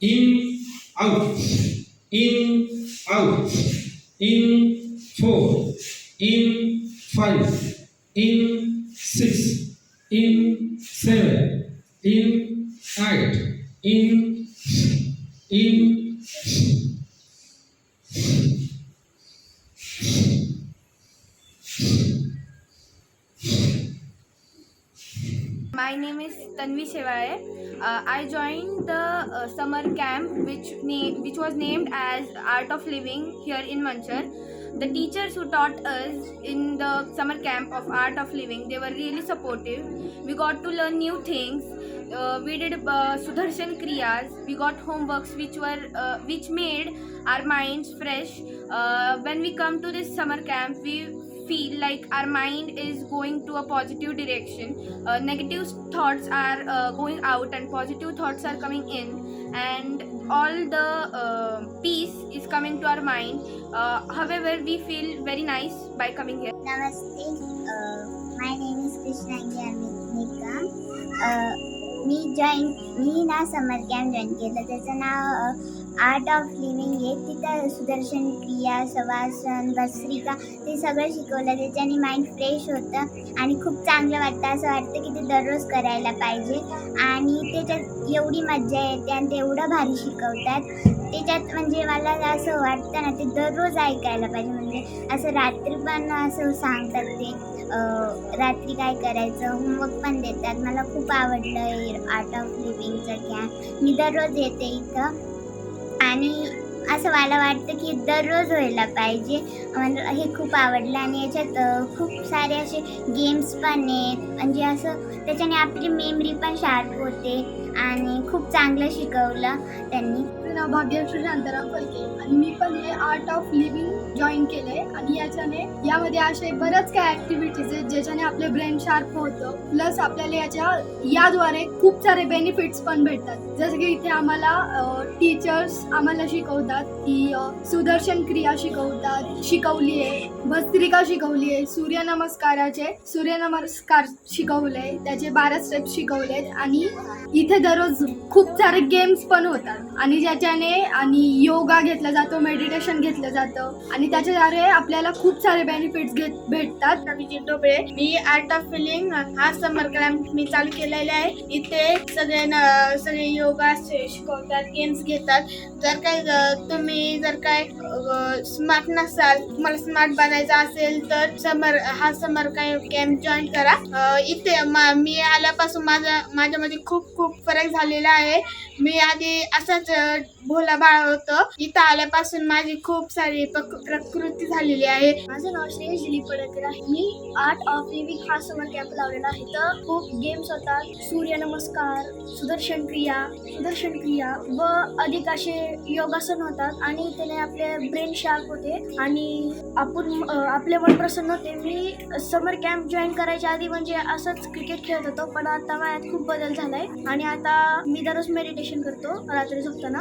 in, out, in, out, in, four, in, five, in, six, in, seven, in, eight, in, in, My name is Tanvi Shevale. Uh, I joined the uh, summer camp which na- which was named as Art of Living here in Manchar. The teachers who taught us in the summer camp of Art of Living, they were really supportive. We got to learn new things. Uh, we did uh, Sudarshan Kriyas. We got homeworks which were uh, which made our minds fresh. Uh, when we come to this summer camp, we feel like our mind is going to a positive direction uh, negative thoughts are uh, going out and positive thoughts are coming in and all the uh, peace is coming to our mind uh, however we feel very nice by coming here Namaste uh, my name is Krishnangi Nikam Uh, मी join मी ना समर camp join केलं त्याचं नाव art of living आहे तिथं सुदर्शन क्रिया सवासन भस्त्रिका ते सगळं शिकवलं. त्याच्याने माइंड फ्रेश होतं आणि खूप चांगलं वाटतं. असं वाटतं की ते दररोज करायला पाहिजे. आणि त्याच्यात एवढी मज्जा येते आणि ते एवढं भारी शिकवतात. त्याच्यात म्हणजे मला असं वाटतं ना ते दररोज ऐकायला पाहिजे. म्हणजे असं रात्री पण असं सांगतात ते रात्री काय करायचं होमवर्क पण देतात. मला खूप आवडलं आर्ट ऑफ लिव्हिंगचं कॅम्प मी दररोज येते इथं. आणि असं मला वाटतं की दररोज व्हायला पाहिजे. मला हे खूप आवडलं आणि याच्यात खूप सारे असे गेम्स पण आहेत. म्हणजे असं त्याच्याने आपली मेमरी पण शार्प होते. आणि खूप चांगलं शिकवलं त्यांनी. नाव भाग्यश्री शांताराम फलके आणि मी पण हे आर्ट ऑफ लिव्हिंग जॉईन केलंय. आणि याच्याने यामध्ये असे बऱ्याच काय ऍक्टिव्हिटीज आहेत ज्याच्याने आपले ब्रेन शार्प होतं. प्लस आपल्याला याच्या याद्वारे खूप सारे बेनिफिट्स पण भेटतात. जसं की इथे आम्हाला टीचर्स आम्हाला शिकवतात की सुदर्शन क्रिया शिकवतात शिकवली आहे. भस्त्रिका शिकवली आहे. सूर्यनमस्काराचे सूर्यनमस्कार शिकवले त्याचे बारा स्टेप्स शिकवलेत. आणि इथे दररोज खूप सारे गेम्स पण होतात. आणि ज्याच्याने आणि योगा घेतला जातो मेडिटेशन घेतलं जातं. आणि त्याच्याद्वारे आपल्याला खूप सारे बेनिफिट्स घेत भेटतात. अभिजित डोबळे मी आर्ट ऑफ फिलिंग हा समर कॅम्प मी चालू केलेला आहे. इथे सगळे न- सगळे योगा शिकवतात गेम्स घेतात. जर काय तुम्ही जर काय स्मार्ट नसाल तुम्हाला स्मार्ट बनायचं असेल तर समर हा समर कॅम्प जॉईन करा. इथे मा- मी आल्यापासून माझा माझ्यामध्ये खूप खूप फरक झालेला आहे. मी आधी असाच भोला बाळ होतं. इथं आल्यापासून माझी खूप सारी प्रक- प्रकृती झालेली आहे. माझं नाव श्रेयस दिलीप पडकर आहे. मी आर्ट ऑफ लिव्हिंग हा समर कॅम्प लावलेला आहे. तर खूप गेम्स होतात. सूर्यनमस्कार सुदर्शन क्रिया सुदर्शन क्रिया व अधिक असे योगासन होतात. आणि त्याने आपले ब्रेन शार्प होते. आणि आपण आपले मन प्रसन्न होते. मी समर कॅम्प जॉईन करायच्या आधी म्हणजे असंच क्रिकेट खेळत होतो. पण आता माझ्यात खूप बदल झालाय. आणि आता मी दररोज मेडिटेशन करतो. रात्री झोपताना.